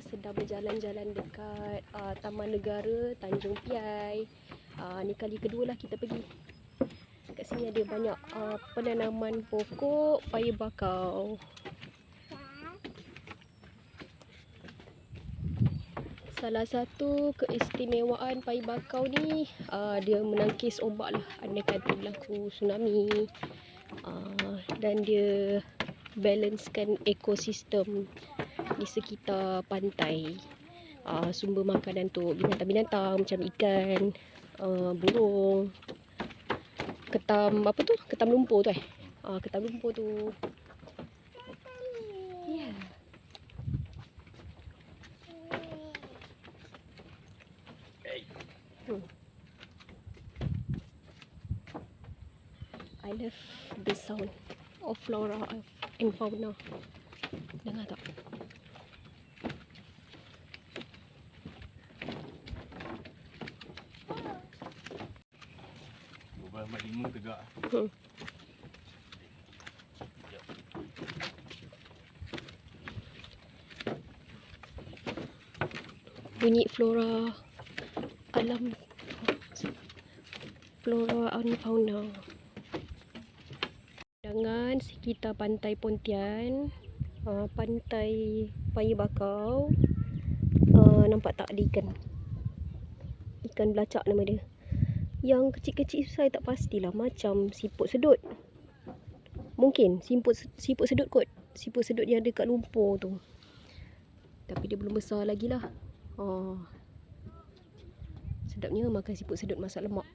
sedang berjalan-jalan dekat uh, Taman Negara Tanjung Piai. Uh, ni kali kedua lah kita pergi. Kat sini ada banyak uh, penanaman pokok paya bakau. Salah satu keistimewaan paya bakau ni uh, dia menangkis ombak lah andai kata berlaku tsunami. Uh, dan dia balancekan ekosistem di sekitar pantai. Uh, sumber makanan untuk binatang-binatang macam ikan, uh, burung, ketam apa tu? Ketam lumpur tu eh. Uh, ketam lumpur tu. Yeah. Hmm. I love the sound of flora of and fauna. Dengar tak? Berapa mak lima tegak. Hmm. Bunyi flora alam flora and fauna. Dengan sekitar pantai Pontian, uh, pantai Paya Bakau, uh, nampak tak ada ikan? Ikan belacak nama dia. Yang kecil-kecil saya tak pastilah macam siput sedut. Mungkin siput siput sedut kot. Siput sedut yang ada kat lumpur tu. Tapi dia belum besar lagi lah. Oh. Sedapnya makan siput sedut masak lemak.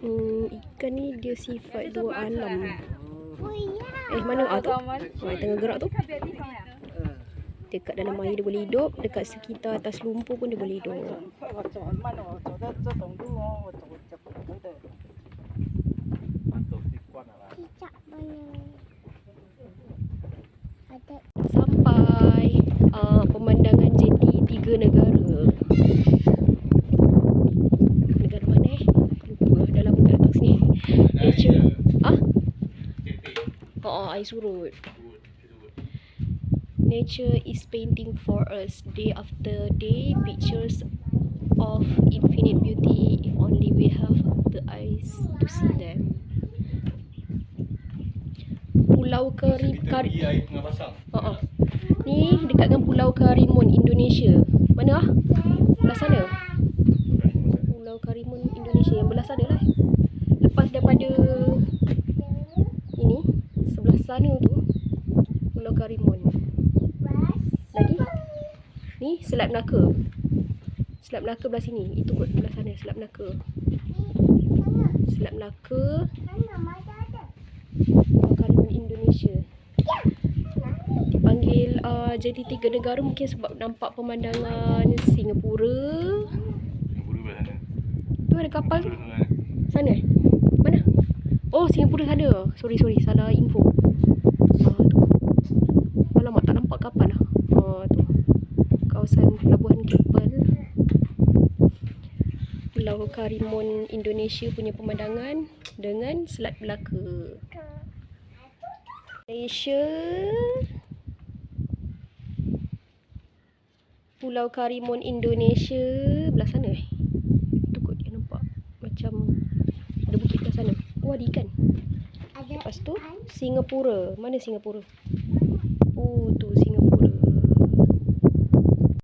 Hmm, ikan ni dia sifat dua alam. Eh mana ah tu? Ah, tengah gerak tu. Dekat dalam air dia boleh hidup, dekat sekitar atas lumpur pun dia boleh hidup. Lah. Sampai uh, pemandangan jeti tiga. Negara mana eh? Lupa lah, dah lama tak datang sini. Nature. Ah? Cetek. Oh, air surut. Nature is painting for us day after day pictures of infinite beauty if only we have the eyes to see them. Pulau Kari Kita Kari pergi air tengah pasang. Oh, oh. Ni dekat dengan Pulau Karimun Indonesia. Mana ah? Belah sana. Pulau Karimun Indonesia yang belah sana lah. Lepas daripada sana tu Pulau Karimun. Lagi? Ni Selat Melaka. Selat Melaka belah sini. Itu kot belah sana Selat Melaka. Selat Melaka? Pulau Karimun Indonesia. Dipanggil uh, jadi tiga negara mungkin sebab nampak pemandangan Singapura. Sana. Tu ada kapal tu. Sana. Sana? Mana? Oh, Singapura ada. Sorry, sorry. Salah info. Ah. Alamak, tak nampak kapal lah. Ah, tu. Kawasan pelabuhan kapal. Pulau Karimun Indonesia punya pemandangan dengan Selat Melaka. Malaysia. Pulau Karimun Indonesia belah sana eh. Tu kot dia nampak macam ada bukit belah sana. Oh ada ikan. Lepas tu Singapura. Mana Singapura? Oh tu